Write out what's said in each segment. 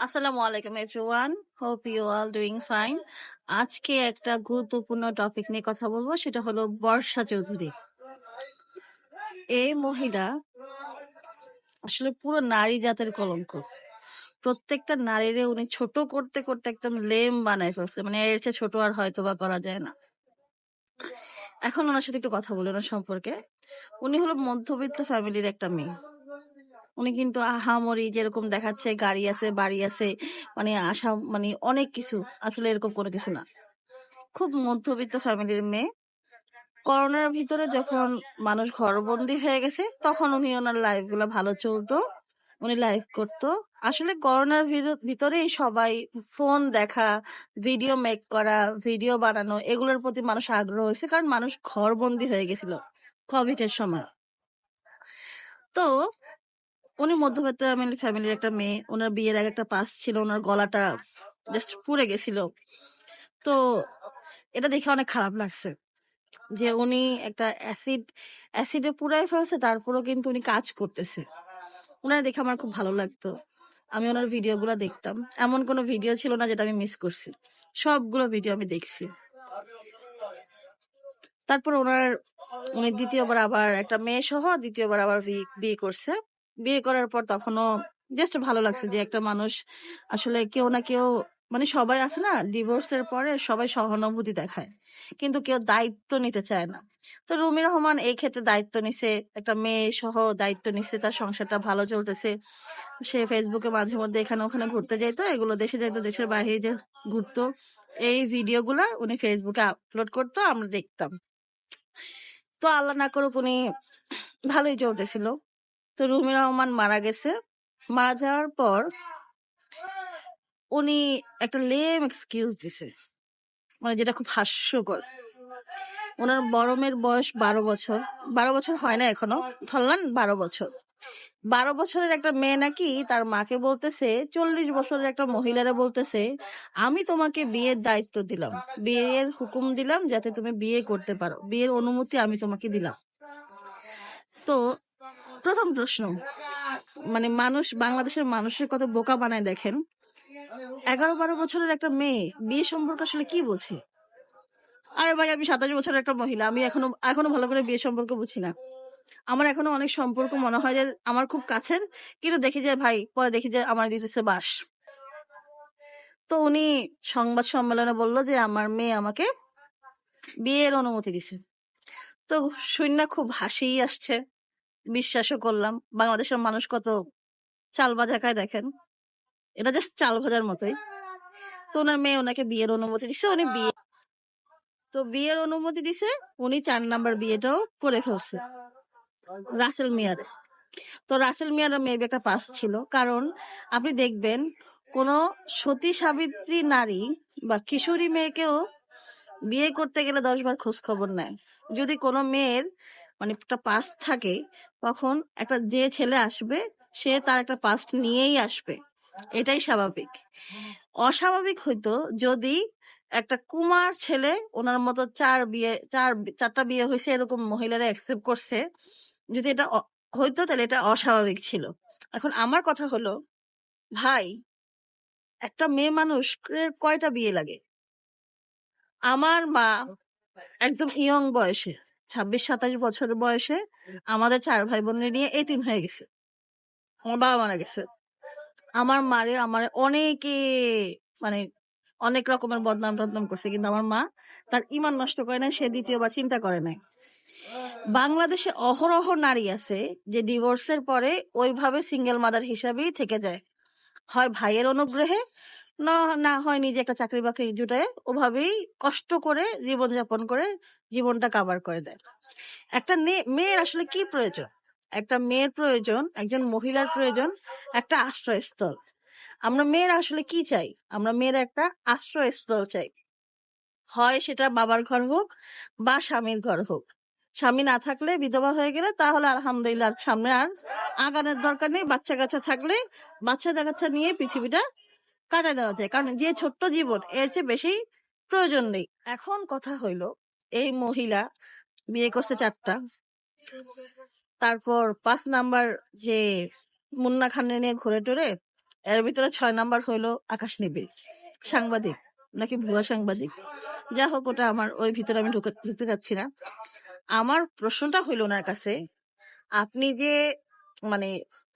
আসসালামু আলাইকুম everyone hope you all doing fine আজকে একটা গুরুত্বপূর্ণ টপিক নিয়ে কথা বলব, সেটা হলো বর্ষা চৌধুরী। এই মহিলা আসলে পুরো নারী জাতের কলঙ্ক। প্রত্যেকটা নারীরে উনি ছোট করতে করতে একদম লেম বানায় ফেলছে। মানে এর চেয়ে ছোট আর হয়তো বা করা যায় না। এখন ওনার সাথে একটু কথা বলি ওনার সম্পর্কে। উনি হলো মধ্যবিত্ত ফ্যামিলির একটা মেয়ে। উনি কিন্তু আহামরি যেরকম দেখাচ্ছে, গাড়ি আছে, বাড়ি আছে মানে আশা মানে অনেক কিছু। আসলে এরকম কোনো কিছু না। খুব মধ্যবিত্ত ফ্যামিলির মেয়ে। করোনার ভিতরে যখন মানুষ ঘরবন্দি হয়ে গেছে, তখন উনি ওনার লাইফগুলো ভালো চলতো, উনি লাইভ করতো। আসলে করোনার ভিতর- ভিতরেই সবাই ফোন দেখা ভিডিও মেক করা ভিডিও বানানো, এগুলোর প্রতি মানুষ আগ্রহ হয়েছে, কারণ মানুষ ঘরবন্দি হয়ে গেছিল কোভিড এর সময়। তো উনি মধ্যবিত্ত ফ্যামিলির একটা মেয়ে। ওনার বিয়ের আগে একটা পাস ছিল, ওনার গলাটা জাস্ট পুড়ে গেছিল। তো এটা দেখে অনেক খারাপ লাগছে যে উনি একটা অ্যাসিড অ্যাসিডে পুরাই ফেলছে, তারপরেও কিন্তু উনি কাজ করতেছে। ওনার দেখে আমার খুব ভালো লাগতো। আমি ওনার ভিডিওগুলো দেখতাম। এমন কোনো ভিডিও ছিল না যেটা আমি মিস করছি। সবগুলো ভিডিও আমি দেখছি। তারপর ওনার, উনি দ্বিতীয়বার আবার একটা মেয়ে সহ দ্বিতীয়বার আবার বিয়ে করছে। বিয়ে করার পর তখনও জাস্ট ভালো লাগছে যে একটা মানুষ আসলে কেউ না কেউ মানে সবাই আছে না ডিভোর্সের পরে সবাই সহানুভূতি দেখায়। কিন্তু কেউ দায়িত্ব নিতে চায় না। তো রুমি রহমান এই ক্ষেত্রে দায়িত্ব নিছে, একটা মেয়ে সহ দায়িত্ব নিছে, তার সংসারটা ভালো চলতেছে। সে ফেসবুকে মাঝে মধ্যে এখানে ওখানে ঘুরতে যেত এগুলো দেশে যেত দেশের বাইরে যে ঘুরতো, এই ভিডিওগুলা উনি ফেসবুকে আপলোড করতো, আমরা দেখতাম। তো আল্লাহ না করুক উনি ভালোই চলতেছিল। তো রুমি রহমান মারা গেছে। মারা যাওয়ার পর উনি একটা লেম এক্সকিউজ দিছে। মানে যেটা খুব হাস্যকর। ওনার বড় মেয়ের বয়স বারো বছর। বারো বছর হয় না এখনও। ধরলাম বারো বছর। বারো বছরের একটা মেয়ে নাকি তার মাকে বলতেছে, চল্লিশ বছরের একটা মহিলারা বলতেছে, আমি তোমাকে বিয়ের দায়িত্ব দিলাম। বিয়ের হুকুম দিলাম যাতে তুমি বিয়ে করতে পারো। বিয়ের অনুমতি আমি তোমাকে দিলাম। তো প্রথম প্রশ্ন। মানে মানুষ, বাংলাদেশের মানুষের কত বোকা বানায় দেখেন? এগারো বারো বছরের একটা মেয়ে, বিয়ে সম্পর্কে আসলে কি বোঝে? আরে ভাই, আমি সাতাশ বছরের একটা মহিলা, আমি এখনও এখনও ভালো করে বিয়ে সম্পর্ক বুঝি না। আমার এখনও অনেক সম্পর্ক মনে হয় যে আমার খুব কাছের, কিন্তু দেখি যে ভাই, পরে দেখি যে আমার দিতেছে বাস তো উনি সংবাদ সম্মেলনে বলল যে আমার মেয়ে আমাকে বিয়ের অনুমতি দিছে। তো শূন্য খুব হাসিই আসছে। বিশ্বাসও করলাম। বাংলাদেশের মানুষ কত চাল বাজাকায় দেখেন। এটা জাস্ট চাল ভাজার মতোই। তো ওনার মেয়ে ওনাকে বিয়ের অনুমতি দিছে, উনি বিয়ে তো বিয়ের অনুমতি দিছে, উনি চার নাম্বার বিয়েটাও করে ফেলছে রাসেল মিয়ারে। তো রাসেল মিয়ার মেবি একটা পাস ছিল। কারণ আপনি দেখবেন কোন সতী সাবিত্রী নারী বা কিশোরী মেয়েকেও বিয়ে করতে গেলে দশ বার খোঁজ খবর নেয় যদি কোনো মেয়ের মানে একটা পাস থাকে তখন একটা যে ছেলে আসবে, সে তার একটা পাস্ট নিয়েই আসবে। এটাই স্বাভাবিক। অস্বাভাবিক হইতো যদি একটা কুমার ছেলে ওনার মতো চার বিয়ে, চার, চারটা বিয়ে হয়েছে এরকম মহিলারা অ্যাকসেপ্ট করছে, যদি এটা হইতো তাহলে এটা অস্বাভাবিক ছিল। এখন আমার কথা হলো, ভাই, একটা মেয়ে মানুষ কয়টা বিয়ে লাগে? আমার মা একদম ইয়ং বয়সে। ছাব্বিশ সাতাশ বছর বয়সে আমাদের চার ভাই বোনের নিয়ে এতিম হয়ে গেছে। আমার বাবা মারা গেছে। আমার মারে আমার অনেকে মানে অনেক রকমের বদনাম টদনাম করছে কিন্তু আমার মা তার ইমান নষ্ট করে নাই সে দ্বিতীয়বার চিন্তা করে নাই। বাংলাদেশে অহরহ নারী আছে যে ডিভোর্সের পরে ওইভাবে সিঙ্গেল মাদার হিসাবেই থেকে যায়। হয় ভাইয়ের অনুগ্রহে না না হয় নিজে একটা চাকরি বাকরি জুটায় ওভাবেই কষ্ট করে জীবনযাপন করে জীবনটা কাভার করে দেয়। একটা মেয়ের আসলে কি প্রয়োজন? একটা মেয়ের প্রয়োজন, একজন মহিলার প্রয়োজন, একটা আশ্রয়স্থল। আমরা মেয়েরা আসলে কি চাই? আমরা মেয়েরা একটা আশ্রয়স্থল চাই। হয় সেটা বাবার ঘর হোক বা স্বামীর ঘর হোক। স্বামী না থাকলে বিধবা হয়ে গেলে তাহলে আলহামদুলিল্লাহ সামনে আর আগানের দরকার নেই। বাচ্চা কাচ্চা থাকলে বাচ্চা কাচ্চা নিয়ে পৃথিবীটা কাটা দেওয়া যায়। কারণ যে ছোট্ট জীবন এর চেয়ে বেশি প্রয়োজন নেই। এখন কথা হইল, এই মহিলা বিয়ে করছে চারটা। তারপর পাঁচ নাম্বার যে মুন্না খানের নিয়ে ঘুরে টুরে, এর ভিতরে ছয় নাম্বার হইল আকাশ নিবিড় সাংবাদিক, নাকি ভুয়া সাংবাদিক। যা হোক, ওটা আমার, ওই ভিতরে আমি ঢুকে, ঢুকতে যাচ্ছি না। আমার প্রশ্নটা হইল ওনার কাছে, আপনি যে মানে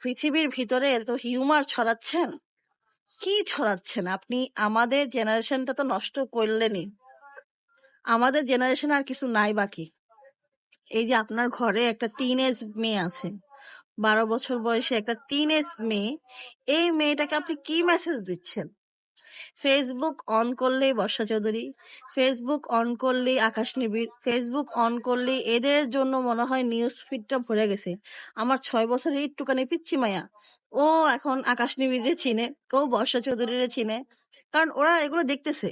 পৃথিবীর ভিতরে এত হিউমার ছড়াচ্ছেন কি ছড়াচ্ছেন? আপনি আমাদের জেনারেশনটা তো নষ্ট করলেনই। আমাদের জেনারেশন আর কিছু নাই বাকি। এই যে আপনার ঘরে একটা টিন এজ মেয়ে আছে, বারো বছর বয়সে একটা টিনেজ মেয়ে, এই মেয়েটাকে আপনি কি মেসেজ দিচ্ছেন? ফেসবুক অন করলেই বর্ষা চৌধুরী ফেসবুক অন করলেই আকাশ নিবিড় ফেসবুক অন করলেই এদের জন্য মনে হয় নিউজ ফিডটা ভরে গেছে। আমার ছয় বছরের একটুখানি পিচ্ছি মায়া, ও এখন আকাশ নিবিড়ে চিনে, ও বর্ষা চৌধুরীরে চিনে, কারণ ওরা এগুলো দেখতেছে,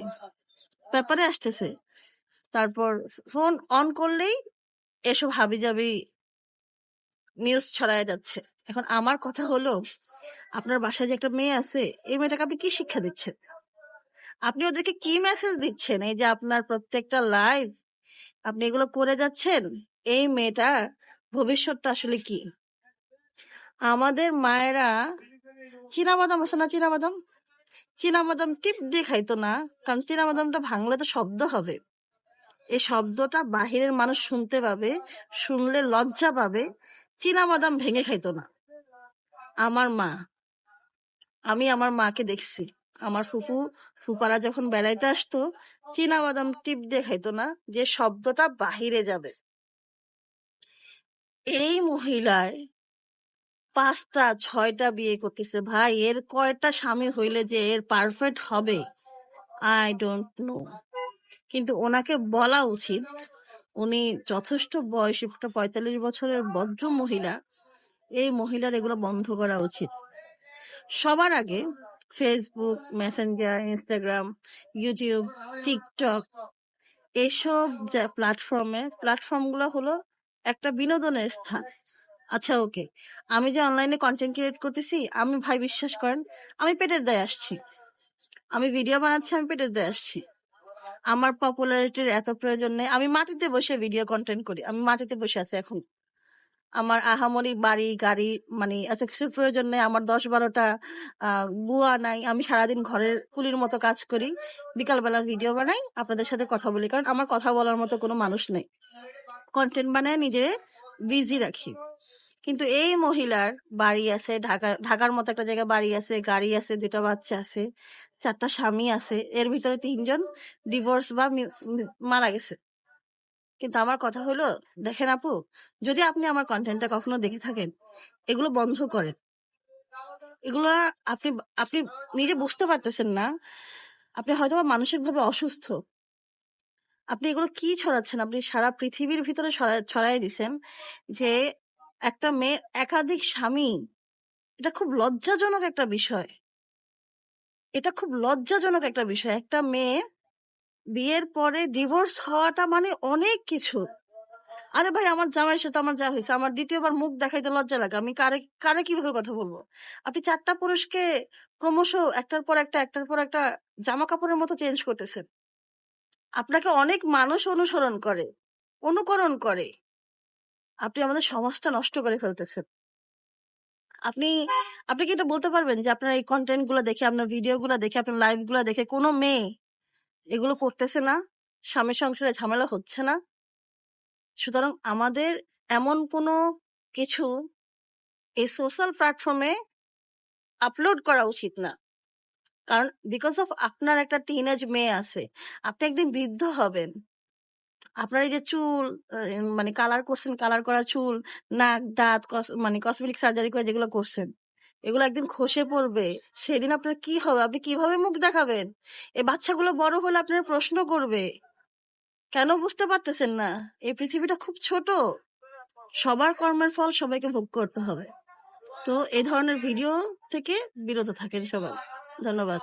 পেপারে আসতেছে। তারপর ফোন অন করলেই এসব হাবি জাবি নিউজ ছড়ায় যাচ্ছে। এখন আমার কথা হলো, আপনার বাসায় যে একটা মেয়ে আছে, এই মেয়েটাকে আপনি কি শিক্ষা দিচ্ছেন? আপনি ওদেরকে কি মেসেজ দিচ্ছেন? এই যে আপনার প্রত্যেকটা লাইভ আপনি এগুলো করে যাচ্ছেন, এই মেয়েটা ভবিষ্যৎটা আসলে কি? আমাদের মায়েরা চীনাবাদাম আছে না চীনাবাদাম? চীনাবাদাম টিপ দিয়ে খাইতো না, কারণ চীনাবাদামটা ভাঙলে তো শব্দ হবে। এই শব্দটা বাহিরের মানুষ শুনতে পাবে, শুনলে লজ্জা পাবে চীনাবাদাম ভেঙে খাইতো না। আমার মা, আমি আমার মাকে দেখছি। আমার ফুফু ফুপারা যখন বেড়াইতে আসতো, চীনাবাদাম টিপ দিয়ে খাইতো না, যে শব্দটা বাহিরে যাবে। এই মহিলায় পাঁচটা, ছয়টা বিয়ে করতেছে। ভাই, এর কয়টা স্বামী হইলে যে এর পারফেক্ট হবে আই ডোন্ট নো কিন্তু ওনাকে বলা উচিত উনি যথেষ্ট বয়সী, একটা পঁয়তাল্লিশ বছরের ভদ্র মহিলা, এই মহিলার এগুলো বন্ধ করা উচিত। সবার আগে Facebook Messenger Instagram YouTube TikTok এসব যা প্ল্যাটফর্মে প্ল্যাটফর্মগুলো হলো একটা বিনোদনের স্থান। আচ্ছা ওকে আমি যে অনলাইনে কন্টেন্ট ক্রিয়েট করতেছি, আমি ভাই বিশ্বাস করেন, আমি পেটের দায় আসছি। আমি ভিডিও বানাচ্ছি, আমি পেটের দায় আসছি। আমার পপুলারিটির এত প্রয়োজন নেই। আমি মাটিতে বসে ভিডিও কন্টেন্ট করি। আমি মাটিতে বসে আছি এখন। আমার আহামরি বাড়ি, গাড়ি মানে এত কিছুর প্রয়োজন নেই। আমার দশ বারোটা বুয়া নাই। আমি সারাদিন ঘরের কুলির মতো কাজ করি। বিকালবেলা ভিডিও বানাই, আপনাদের সাথে কথা বলি। কারণ আমার কথা বলার মতো কোনো মানুষ নেই। কন্টেন্ট বানায় নিজের বিজি রাখি। কিন্তু এই মহিলার বাড়ি আছে, ঢাকা, ঢাকার মতো একটা জায়গায় বাড়ি আছে, গাড়ি আছে, দুটা বাচ্চা আছে, চারটা স্বামী আছে। এর ভিতরে তিনজন ডিভোর্স বা মারা গেছে। কিন্তু আমার কথা হলো, দেখেন আপু, যদি আপনি আমার কন্টেন্টটা কখনো দেখে থাকেন, এগুলো বন্ধ করেন। এগুলো আপনি আপনি নিজে বুঝতে পারতেছেন না, আপনি হয়তো মানসিক ভাবে অসুস্থ। আপনি এগুলো কি ছড়াচ্ছেন? আপনি সারা পৃথিবীর ভিতরে ছড়া- ছড়াই দিছেন যে একটা মেয়ে একাধিক স্বামী, এটা খুব লজ্জাজনক একটা বিষয়। এটা খুব লজ্জাজনক একটা বিষয়। একটা মেয়ে বিয়ের পরে ডিভোর্স হওয়াটা মানে অনেক কিছু। আরে ভাই, আমার জামাই সাথে আমার যা হয়েছে, আমার দ্বিতীয়বার মুখ দেখাইতে লজ্জা লাগে। আমি কারে কারে কীভাবে কথা বলব? আপনি চারটা পুরুষকে ক্রমশ একটার পর একটা, একটার পর একটা জামা কাপড়ের মতো চেঞ্জ করতেছেন। আপনাকে অনেক মানুষ অনুসরণ করে, অনুকরণ করে। আপনি আমাদের সমাজটা নষ্ট করে ফেলতেছেন। আপনি আপনি কি এটা বলতে পারবেন যে আপনার এই কন্টেন্টগুলো দেখে, আপনার ভিডিও গুলো দেখে, আপনার লাইভগুলো দেখে কোনো মেয়ে এগুলো করতেছে না। স্বামী সংসারে ঝামেলা হচ্ছে না। সুতরাং আমাদের এমন কোনো কিছু এই সোশ্যাল প্ল্যাটফর্মে আপলোড করা উচিত না। কারণ বিকজ অফ আপনার একটা টিনেজ মেয়ে আছে, আপনি একদিন বৃদ্ধ হবেন। আপনার এই যে চুল মানে কালার করছেন কালার করা চুল, নাক, দাঁত মানে কসমেটিক সার্জারি করে যেগুলো করছেন, এগুলো একদিন খসে পড়বে, সেদিন আপনার কি হবে? আপনি কীভাবে মুখ দেখাবেন? এই বাচ্চাগুলো বড় হলে আপনার প্রশ্ন করবে, কেন বুঝতে পারতেছেন না? এই পৃথিবীটা খুব ছোট, সবার কর্মের ফল সবাইকে ভোগ করতে হবে। তো এই ধরনের ভিডিও থেকে বিরত থাকেন সবাই। ধন্যবাদ।